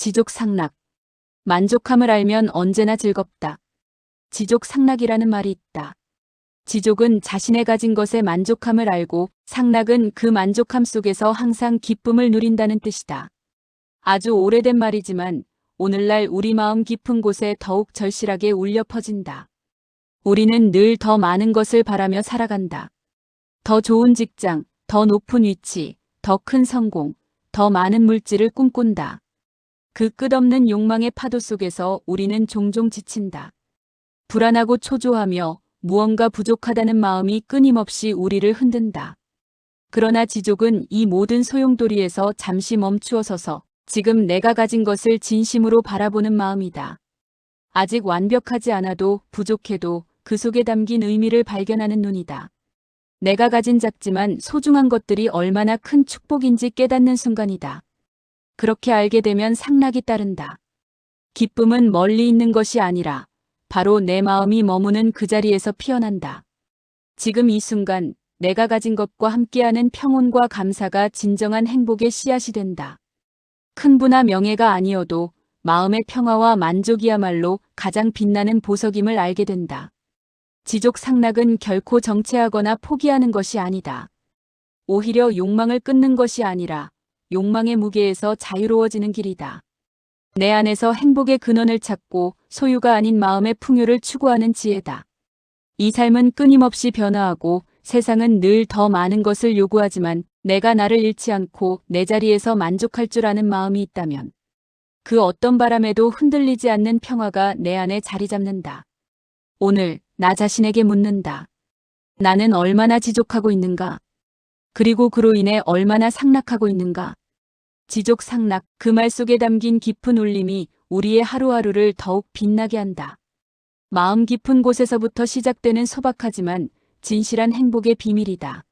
지족 상락. 만족함을 알면 언제나 즐겁다. 지족 상락이라는 말이 있다. 지족은 자신의 가진 것에 만족함을 알고 상락은 그 만족함 속에서 항상 기쁨을 누린다는 뜻이다. 아주 오래된 말이지만 오늘날 우리 마음 깊은 곳에 더욱 절실하게 울려 퍼진다. 우리는 늘 더 많은 것을 바라며 살아간다. 더 좋은 직장, 더 높은 위치, 더 큰 성공, 더 많은 물질을 꿈꾼다. 그 끝없는 욕망의 파도 속에서 우리는 종종 지친다. 불안하고 초조하며 무언가 부족하다는 마음이 끊임없이 우리를 흔든다. 그러나 지족은 이 모든 소용돌이에서 잠시 멈추어 서서 지금 내가 가진 것을 진심으로 바라보는 마음이다. 아직 완벽하지 않아도 부족해도 그 속에 담긴 의미를 발견하는 눈이다. 내가 가진 작지만 소중한 것들이 얼마나 큰 축복인지 깨닫는 순간이다. 그렇게 알게 되면 상락이 따른다. 기쁨은 멀리 있는 것이 아니라 바로 내 마음이 머무는 그 자리에서 피어난다. 지금 이 순간 내가 가진 것과 함께하는 평온과 감사가 진정한 행복의 씨앗이 된다. 큰 부나 명예가 아니어도 마음의 평화와 만족이야말로 가장 빛나는 보석임을 알게 된다. 지족 상락은 결코 정체하거나 포기하는 것이 아니다. 오히려 욕망을 끊는 것이 아니라 욕망의 무게에서 자유로워지는 길이다. 내 안에서 행복의 근원을 찾고 소유가 아닌 마음의 풍요를 추구하는 지혜다. 이 삶은 끊임없이 변화하고 세상은 늘 더 많은 것을 요구하지만 내가 나를 잃지 않고 내 자리에서 만족할 줄 아는 마음이 있다면 그 어떤 바람에도 흔들리지 않는 평화가 내 안에 자리 잡는다. 오늘 나 자신에게 묻는다. 나는 얼마나 지족하고 있는가? 그리고 그로 인해 얼마나 상락하고 있는가? 지족 상락, 그 말 속에 담긴 깊은 울림이 우리의 하루하루를 더욱 빛나게 한다. 마음 깊은 곳에서부터 시작되는 소박하지만 진실한 행복의 비밀이다.